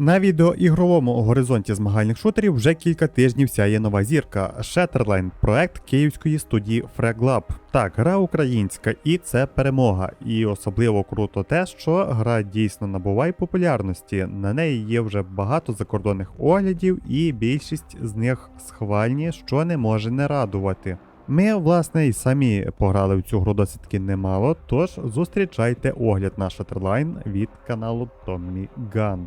На відеоігровому горизонті змагальних шутерів вже кілька тижнів сяє нова зірка Shatterline, проект київської студії FragLab. Так, гра українська, і це перемога. І особливо круто те, що гра дійсно набуває популярності. На неї є вже багато закордонних оглядів, і більшість з них схвальні, що не може не радувати. Ми, власне, і самі пограли в цю гру досить немало, тож зустрічайте огляд на Shatterline від каналу Tommy Gun.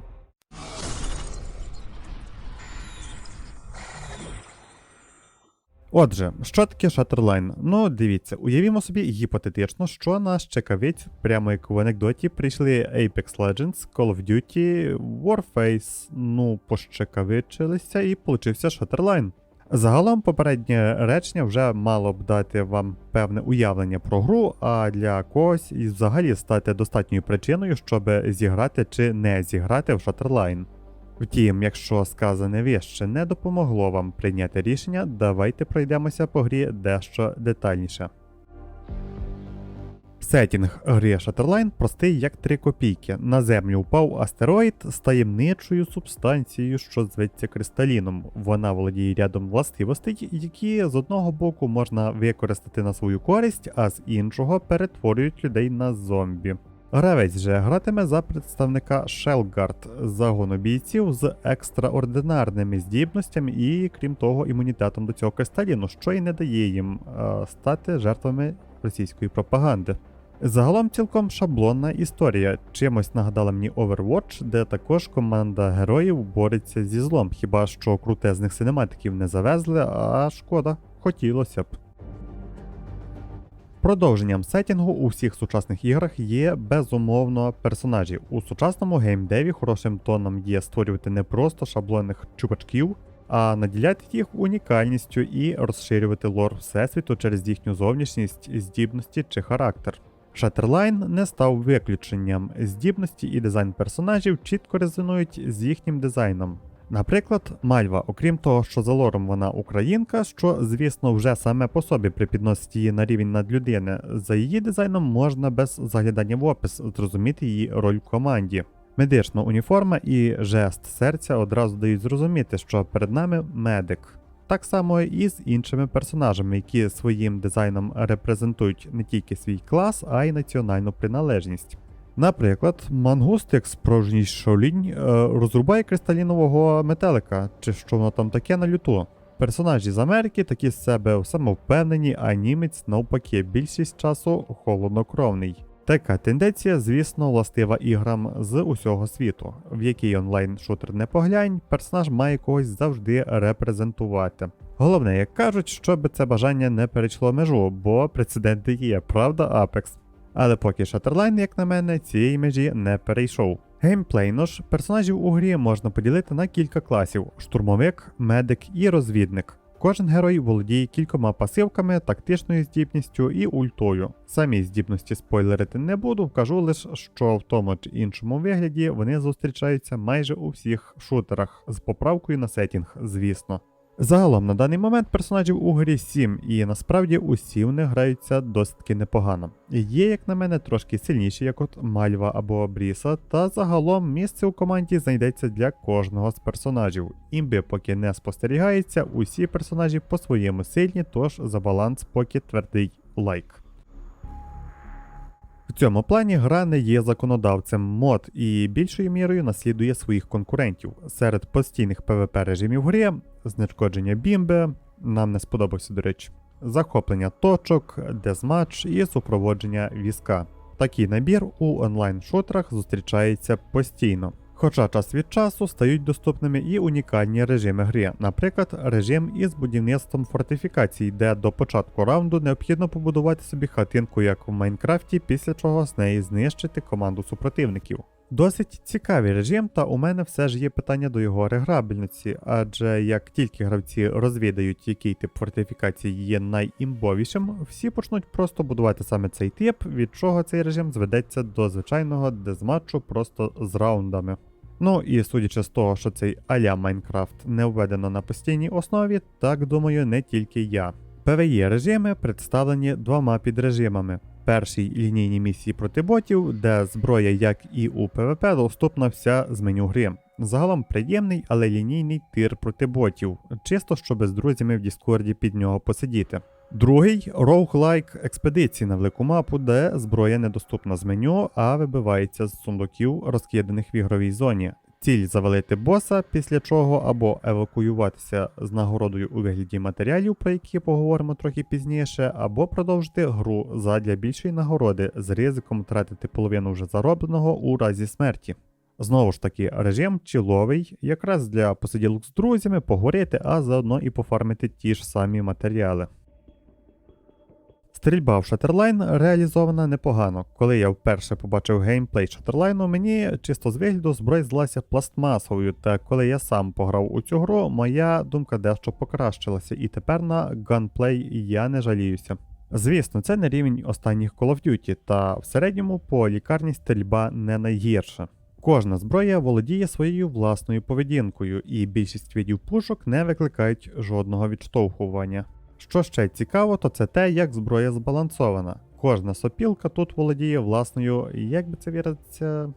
Отже, що таке Shatterline? Ну, дивіться, уявімо собі гіпотетично, що нас чекавить, прямо як в анекдоті, прийшли Apex Legends, Call of Duty, Warface, ну, пощекавичилися і получився Shatterline. Загалом попереднє речення вже мало б дати вам певне уявлення про гру, а для когось і взагалі стати достатньою причиною, щоб зіграти чи не зіграти в Shatterline. Втім, якщо сказане вище не допомогло вам прийняти рішення, давайте пройдемося по грі дещо детальніше. Сетінг гри Shatterline простий як 3 копійки. На землю впав астероїд з таємничою субстанцією, що зветься кристаліном. Вона володіє рядом властивостей, які з одного боку можна використати на свою користь, а з іншого перетворюють людей на зомбі. Гравець же гратиме за представника Shellguard, загону бійців з екстраординарними здібностями і, крім того, імунітетом до цього кристаліну, що й не дає їм е, стати жертвами російської пропаганди. Загалом цілком шаблонна історія. Чимось нагадала мені Overwatch, де також команда героїв бореться зі злом, хіба що крутезних синематиків не завезли, а шкода, хотілося б. Продовженням сетінгу у всіх сучасних іграх є безумовно персонажі. У сучасному геймдеві хорошим тоном є створювати не просто шаблонних чувачків, а наділяти їх унікальністю і розширювати лор всесвіту через їхню зовнішність, здібності чи характер. Shatterline не став виключенням. Здібності і дизайн персонажів чітко резонують з їхнім дизайном. Наприклад, Мальва, окрім того, що за лором вона українка, що, звісно, вже саме по собі припідносить її на рівень надлюдини, за її дизайном можна без заглядання в опис зрозуміти її роль в команді. Медична уніформа і жест серця одразу дають зрозуміти, що перед нами медик. Так само і з іншими персонажами, які своїм дизайном репрезентують не тільки свій клас, а й національну приналежність. Наприклад, мангустик справжній шолінь е, розрубає кристалінового метелика, чи що воно там таке на люту. Персонажі з Америки такі з себе самовпевнені, а німець навпаки більшість часу холоднокровний. Така тенденція, звісно, властива іграм з усього світу, в який онлайн шутер не поглянь, персонаж має когось завжди репрезентувати. Головне, як кажуть, щоб це бажання не перейшло межу, бо прецеденти є, правда, Apex. Але поки Shatterline, як на мене, цієї межі не перейшов. Геймплейно ж персонажів у грі можна поділити на кілька класів: штурмовик, медик і розвідник. Кожен герой володіє кількома пасивками, тактичною здібністю і ультою. Самі здібності спойлерити не буду, вкажу лише, що в тому чи іншому вигляді вони зустрічаються майже у всіх шутерах з поправкою на сетінг, звісно. Загалом на даний момент персонажів у грі 7, і насправді усі вони граються досить таки непогано. Є, як на мене, трошки сильніші, як от Мальва або Бріса, та загалом місце у команді знайдеться для кожного з персонажів. Імби поки не спостерігається, усі персонажі по-своєму сильні, тож за баланс поки твердий лайк. В цьому плані гра не є законодавцем мод і більшою мірою наслідує своїх конкурентів. Серед постійних PvP режимів гри знешкодження бімби, нам не сподобався, до речі, захоплення точок, дезматч і супроводження візка. Такий набір у онлайн-шутерах зустрічається постійно. Хоча час від часу стають доступними і унікальні режими гри, наприклад, режим із будівництвом фортифікацій, де до початку раунду необхідно побудувати собі хатинку, як в Майнкрафті, після чого з неї знищити команду супротивників. Досить цікавий режим, та у мене все ж є питання до його реграбельності, адже як тільки гравці розвідають, який тип фортифікації є найімбовішим, всі почнуть просто будувати саме цей тип, від чого цей режим зведеться до звичайного дезматчу просто з раундами. Ну і судячи з того, що цей аля Майнкрафт не введено на постійній основі, так думаю, не тільки я. PvE режими представлені двома підрежимами. Перший лінійні місії проти ботів, де зброя, як і у ПВП, доступна вся з меню гри. Загалом приємний, але лінійний тир проти ботів, чисто щоб з друзями в Діскорді під нього посидіти. Другий roguelike експедиції на велику мапу, де зброя недоступна з меню, а вибивається з сундуків, розкиданих в ігровій зоні. Ціль завалити боса, після чого або евакуюватися з нагородою у вигляді матеріалів, про які поговоримо трохи пізніше, або продовжити гру задля більшої нагороди з ризиком втратити половину вже заробленого у разі смерті. Знову ж таки, режим чіловий, якраз для посиділок з друзями, поговорити, а заодно і пофармити ті ж самі матеріали. Стрільба в Шатерлайн реалізована непогано. Коли я вперше побачив геймплей Шатерлайну, мені чисто з вигляду зброя здалася пластмасовою, та коли я сам пограв у цю гру, моя думка дещо покращилася, і тепер на ганплей я не жаліюся. Звісно, це не рівень останніх Call of Duty, та в середньому по лікарні стрільба не найгірша. Кожна зброя володіє своєю власною поведінкою, і більшість видів пушок не викликають жодного відштовхування. Що ще цікаво, то це те, як зброя збалансована. Кожна сопілка тут володіє власною, як би це віриться,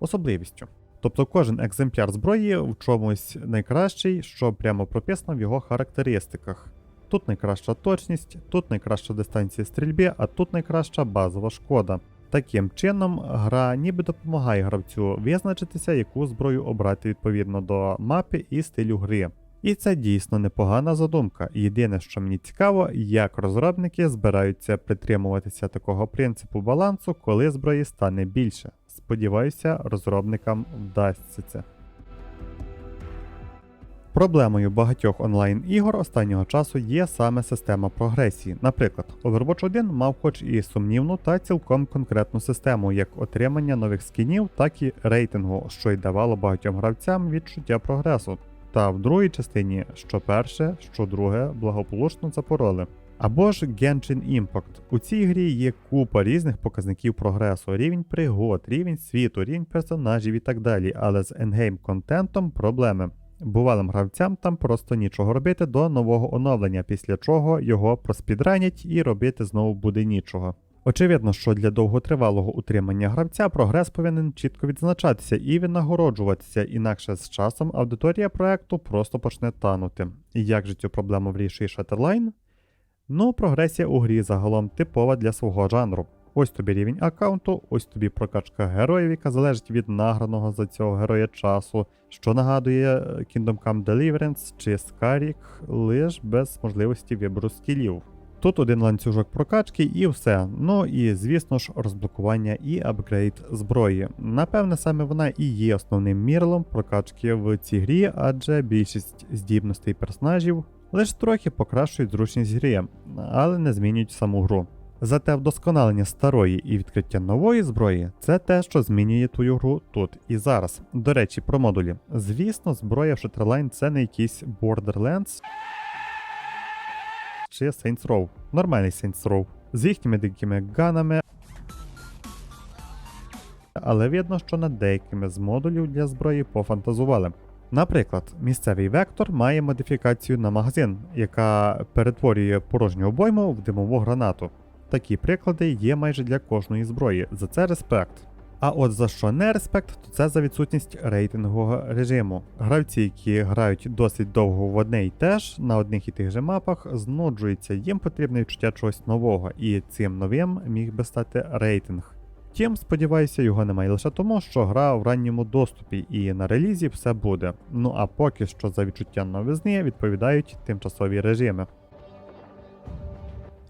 особливістю. Тобто кожен екземпляр зброї в чомусь найкращий, що прямо прописано в його характеристиках. Тут найкраща точність, тут найкраща дистанція стрільби, а тут найкраща базова шкода. Таким чином, гра ніби допомагає гравцю визначитися, яку зброю обрати відповідно до мапи і стилю гри. І це дійсно непогана задумка. Єдине, що мені цікаво, як розробники збираються притримуватися такого принципу балансу, коли зброї стане більше. Сподіваюся, розробникам вдасться це. Проблемою багатьох онлайн-ігор останнього часу є саме система прогресії. Наприклад, Overwatch 1 мав хоч і сумнівну та цілком конкретну систему як отримання нових скінів, так і рейтингу, що й давало багатьом гравцям відчуття прогресу. Та в другій частині що перше, що друге благополучно запороли. Або ж Genshin Impact. У цій грі є купа різних показників прогресу, рівень пригод, рівень світу, рівень персонажів і так далі, але з ендгейм контентом проблеми. Бувалим гравцям там просто нічого робити до нового оновлення, після чого його проспідранять і робити знову буде нічого. Очевидно, що для довготривалого утримання гравця прогрес повинен чітко відзначатися і винагороджуватися, інакше з часом аудиторія проекту просто почне танути. І як же цю проблему вирішує Shutterline? Ну, прогресія у грі загалом типова для свого жанру. Ось тобі рівень аккаунту, ось тобі прокачка героїв, яка залежить від награного за цього героя часу, що нагадує Kingdom Come Deliverance чи Skyrim, лиш без можливості вибору скілів. Тут один ланцюжок прокачки і все. Ну і звісно ж розблокування і апгрейд зброї. Напевне, саме вона і є основним мірлом прокачки в цій грі, адже більшість здібностей персонажів лише трохи покращують зручність гри, але не змінюють саму гру. Зате вдосконалення старої і відкриття нової зброї це те, що змінює твою гру тут і зараз. До речі, про модулі. Звісно, зброя в Shutterline це не якийсь Borderlands чи Saints Row. Нормальний Saints Row. З їхніми дикими ганами. Але видно, що над деякими з модулів для зброї пофантазували. Наприклад, місцевий вектор має модифікацію на магазин, яка перетворює порожню обойму в димову гранату. Такі приклади є майже для кожної зброї, за це респект. А от за що не респект, то це за відсутність рейтингового режиму. Гравці, які грають досить довго в одне й те на одних і тих же мапах, знуджуються, їм потрібне відчуття чогось нового, і цим новим міг би стати рейтинг. Втім, сподіваюся, його немає лише тому, що гра в ранньому доступі і на релізі все буде. Ну а поки що за відчуття новизни відповідають тимчасові режими.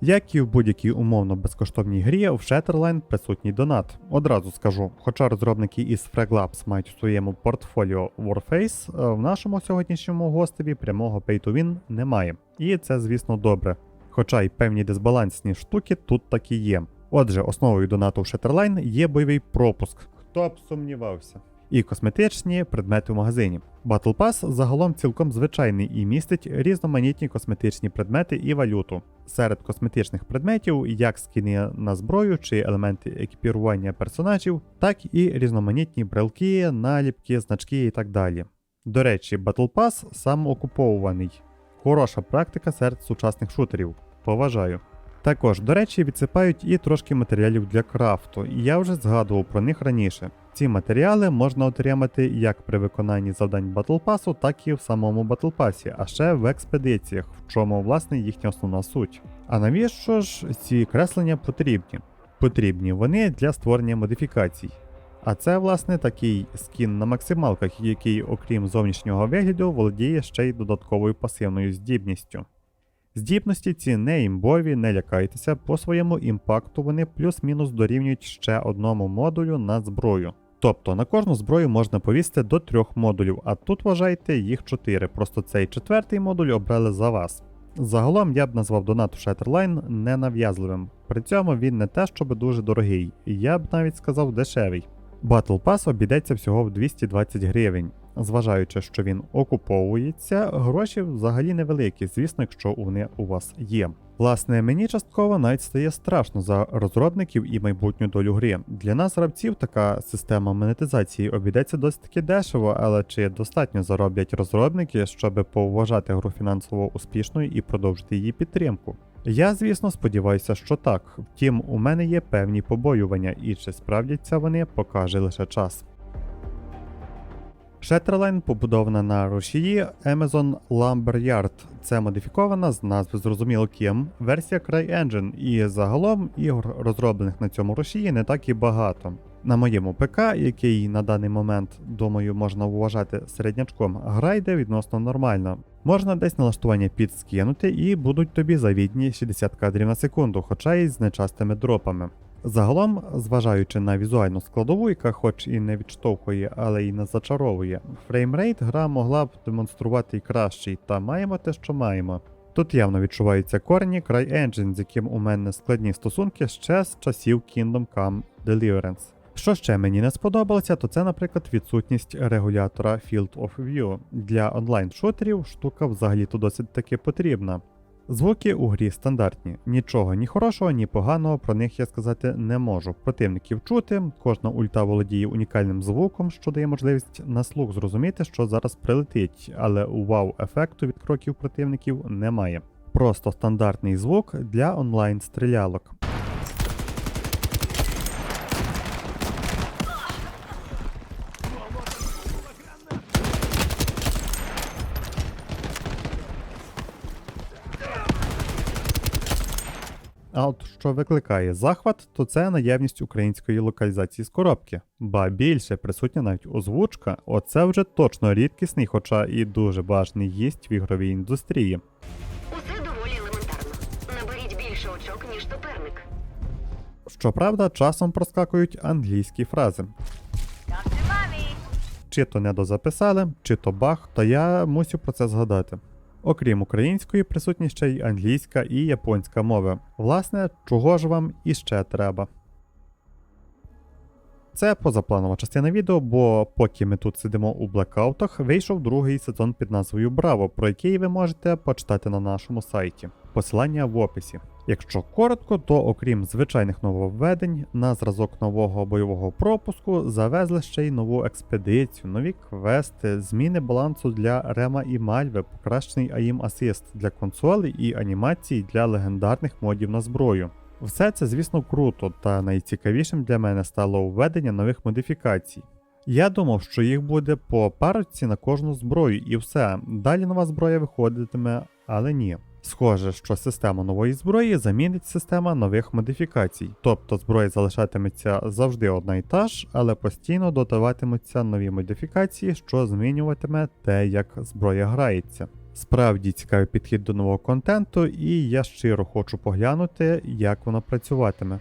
Як і в будь-якій умовно безкоштовній грі, в Shatterline присутній донат. Одразу скажу, хоча розробники із Frag Labs мають у своєму портфоліо Warface, е, в нашому сьогоднішньому гостеві прямого pay-to-win немає. І це, звісно, добре. Хоча й певні дисбалансні штуки тут такі є. Отже, основою донату в Shatterline є бойовий пропуск. Хто б сумнівався? І косметичні предмети в магазині. Battle Pass загалом цілком звичайний і містить різноманітні косметичні предмети і валюту. Серед косметичних предметів як скини на зброю чи елементи екіпірування персонажів, так і різноманітні брелки, наліпки, значки і так далі. До речі, Battle Pass самоокуповуваний. Хороша практика серед сучасних шутерів. Поважаю. Також, до речі, відсипають і трошки матеріалів для крафту, і я вже згадував про них раніше. Ці матеріали можна отримати як при виконанні завдань Battle Pass, так і в самому Battle Pass, а ще в експедиціях, в чому власне їхня основна суть. А навіщо ж ці креслення потрібні? Потрібні вони для створення модифікацій. А це, власне, такий скін на максималках, який, окрім зовнішнього вигляду, володіє ще й додатковою пасивною здібністю. Здібності ці не імбові, не лякайтеся, по своєму імпакту вони плюс-мінус дорівнюють ще одному модулю на зброю. Тобто на кожну зброю можна повісити до трьох модулів, а тут вважайте їх чотири, просто цей четвертий модуль обрали за вас. Загалом я б назвав донат Shatterline ненав'язливим, при цьому він не те, щоб дуже дорогий, я б навіть сказав дешевий. Battle Pass обійдеться всього в 220 гривень. Зважаючи, що він окуповується, гроші взагалі невеликі, звісно, якщо вони у вас є. Власне, мені частково навіть стає страшно за розробників і майбутню долю гри. Для нас, гравців, така система монетизації обійдеться досить таки дешево, але чи достатньо зароблять розробники, щоб поважати гру фінансово успішною і продовжити її підтримку? Я, звісно, сподіваюся, що так. Втім, у мене є певні побоювання, і чи справдяться вони, покаже лише час. Shatterline побудована на рушії Amazon Lumberyard. Це модифікована з назви зрозуміло ким версія CryEngine, і загалом ігор, розроблених на цьому рушії, не так і багато. На моєму ПК, який на даний момент, думаю, можна вважати середнячком, гра йде відносно нормально. Можна десь налаштування підскинути і будуть тобі завідні 60 кадрів на секунду, хоча й з нечастими дропами. Загалом, зважаючи на візуальну складову, яка хоч і не відштовхує, але й не зачаровує, фреймрейт гра могла б демонструвати й кращий, та маємо те, що маємо. Тут явно відчуваються корені CryEngine, з яким у мене складні стосунки ще з часів Kingdom Come Deliverance. Що ще мені не сподобалося, то це, наприклад, відсутність регулятора Field of View. Для онлайн-шутерів штука взагалі-то досить таки потрібна. Звуки у грі стандартні. Нічого ні хорошого, ні поганого про них я сказати не можу. Противників чути, кожна ульта володіє унікальним звуком, що дає можливість на слух зрозуміти, що зараз прилетить, але вау-ефекту від кроків противників немає. Просто стандартний звук для онлайн-стрілялок. А от що викликає захват, то це наявність української локалізації з коробки. Ба більше присутня навіть озвучка, оце вже точно рідкісний, хоча і дуже важний гість в ігровій індустрії. Усе доволі елементарно. Наберіть більше очок, ніж суперник. Щоправда, часом проскакують англійські фрази. Чи то не дозаписали, чи то баг, та я мусю про це згадати. Окрім української, присутні ще й англійська і японська мови. Власне, чого ж вам іще треба? Це позапланова частина відео, бо поки ми тут сидимо у блекаутах, вийшов другий сезон під назвою Браво, про який ви можете почитати на нашому сайті. Посилання в описі. Якщо коротко, то окрім звичайних нововведень, на зразок нового бойового пропуску завезли ще й нову експедицію, нові квести, зміни балансу для Рема і Мальви, покращений AIM Assist для консолей і анімації для легендарних модів на зброю. Все це, звісно, круто, та найцікавішим для мене стало введення нових модифікацій. Я думав, що їх буде по парочці на кожну зброю і все. Далі нова зброя виходитиме, але ні. Схоже, що система нової зброї замінить система нових модифікацій, тобто зброя залишатиметься завжди одна і та ж, але постійно додаватимуться нові модифікації, що змінюватиме те, як зброя грається. Справді цікавий підхід до нового контенту, і я щиро хочу поглянути, як воно працюватиме.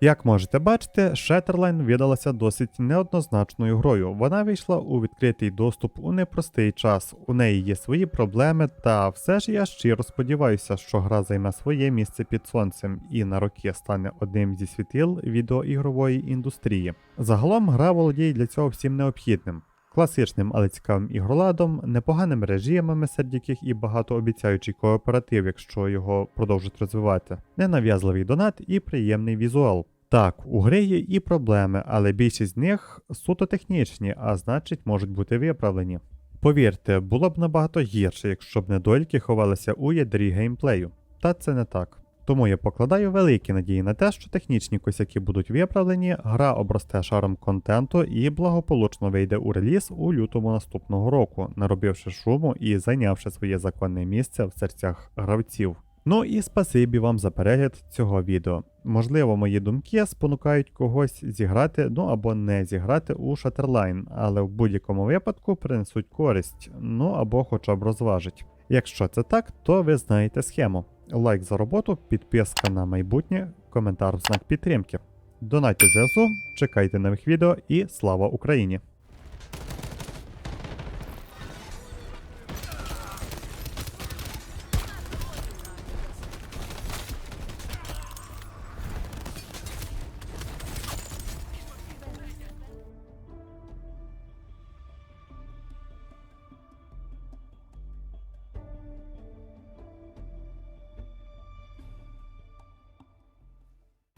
Як можете бачити, Shatterline видалася досить неоднозначною грою. Вона вийшла у відкритий доступ у непростий час. У неї є свої проблеми, та все ж я щиро сподіваюся, що гра займе своє місце під сонцем і на роки стане одним зі світил відеоігрової індустрії. Загалом гра володіє для цього всім необхідним. Класичним, але цікавим ігроладом, непоганими режимами, серед яких і багатообіцяючий кооператив, якщо його продовжать розвивати, ненав'язливий донат і приємний візуал. Так, у гри є і проблеми, але більшість з них суто технічні, а значить можуть бути виправлені. Повірте, було б набагато гірше, якщо б недоліки ховалися у ядрі геймплею. Та це не так. Тому я покладаю великі надії на те, що технічні косяки будуть виправлені, гра обросте шаром контенту і благополучно вийде у реліз у лютому наступного року, наробивши шуму і зайнявши своє законне місце в серцях гравців. Ну і спасибі вам за перегляд цього відео. Можливо, мої думки спонукають когось зіграти, ну або не зіграти у Shatterline, але в будь-якому випадку принесуть користь, ну або хоча б розважить. Якщо це так, то ви знаєте схему. Лайк за роботу, підписка на майбутнє, коментар в знак підтримки. Донайте ЗСУ, чекайте нових відео і слава Україні!